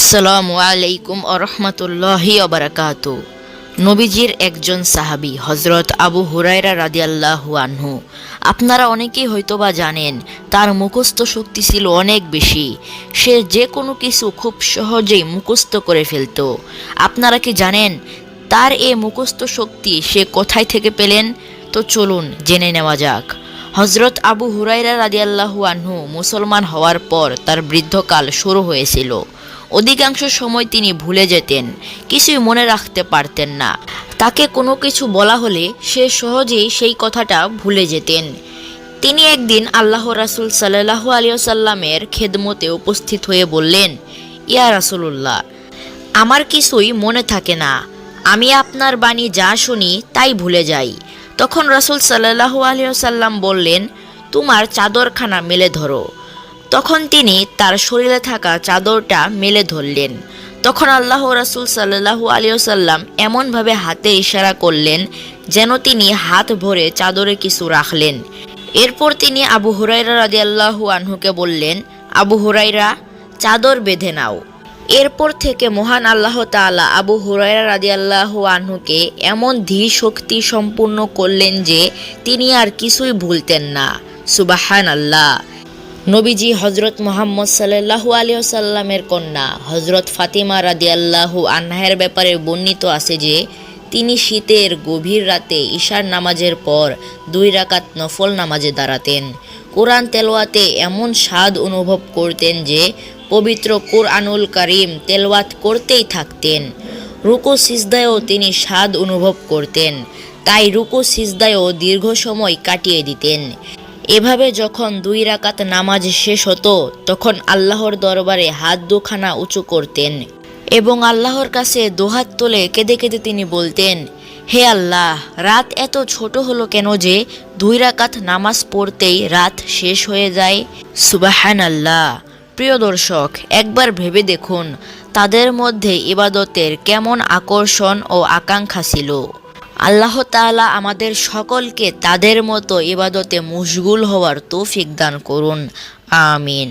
আসসালামু আলাইকুম আরহামতুল্লাহি অবরাকাত নবীজির একজন সাহাবি হজরত আবু হুরায়রা রাদিয়াল্লাহু আনহু। আপনারা অনেকেই হয়তোবা জানেন, তার মুখস্থ শক্তি ছিল অনেক বেশি। সে যে কোনো কিছু খুব সহজেই মুখস্থ করে ফেলত। আপনারা কি জানেন, তার এ মুখস্থ শক্তি সে কোথায় থেকে পেলেন? তো চলুন জেনে নেওয়া যাক। হজরত আবু হুরাইরা রাদিয়াল্লাহু আনহু মুসলমান হওয়ার পর তার বৃদ্ধকাল শুরু হয়েছিল। অধিকাংশ সময় তিনি ভুলে যেতেন, কিছুই মনে রাখতে পারতেন না। তাকে কোনো কিছু বলা হলে সে সহজেই সেই কথাটা ভুলে যেতেন। তিনি একদিন আল্লাহ রাসুল সাল্লাহু আলিয়াল্লামের খেদমতে উপস্থিত হয়ে বললেন, ইয়া রাসুলুল্লাহ, আমার কিছুই মনে থাকে না। আমি আপনার বাণী যা শুনি তাই ভুলে যাই। তখন রাসুল সাল্লাহু আলিয়াল্লাম বললেন, তোমার চাদরখানা মেলে ধরো। তখন তিনি তার শরীরে থাকা চাদরটা মেলে ধরলেন। তখন আল্লাহ রাসুল সাল্লাহু আলিয়াল্লাম এমনভাবে হাতে ইশারা করলেন যেন তিনি হাত ভরে চাদরে কিছু রাখলেন। এরপর তিনি আবু হুরাইরা রাদিয়াল্লাহু আনহুকে বললেন, আবু হুরাইরা চাদর বেঁধে নাও। এরপর থেকে মহান আল্লাহ তাআলা আবু হুরায়রা রাদিয়াল্লাহু আনহুকে এমন ধী শক্তি সম্পূর্ণ করলেন যে তিনি আর কিছুই ভুলতেন না। সুবাহান আল্লাহ নবীজি হজরত মোহাম্মদ সাল্লাহু আলিয়াল্লামের কন্যা হজরত ফাতিমা রাদিয়াল্লাহু আনহার ব্যাপারে বর্ণিত আছে যে, তিনি শীতের গভীর রাতে ঈশার নামাজের পর দুই রাকাত নফল নামাজে দাঁড়াতেন। কোরআন তেলোয়াতে এমন স্বাদ অনুভব করতেন যে, পবিত্র কোরআনুল কারিম তেলওয়াত করতেই থাকতেন। রুকু সিজদায়ও তিনি স্বাদ অনুভব করতেন, তাই রুকু সিজদায়ও দীর্ঘ সময় কাটিয়ে দিতেন। এভাবে যখন দুই রাকাত নামাজ শেষ হতো, তখন আল্লাহর দরবারে হাত দুখানা উঁচু করতেন এবং আল্লাহর কাছে দোহাত তোলে কেঁদে কেঁদে তিনি বলতেন, হে আল্লাহ, রাত এত ছোট হলো কেন যে দুই রাকাত নামাজ পড়তেই রাত শেষ হয়ে যায়? সুবাহান আল্লাহ প্রিয় দর্শক, একবার ভেবে দেখুন, তাদের মধ্যে ইবাদতের কেমন আকর্ষণ ও আকাঙ্ক্ষা ছিল। আল্লাহ তালা আমাদের সকলকে তাদের মতো ইবাদতে মুশগুল হওয়ার তৌফিক দান করুন। আমিন।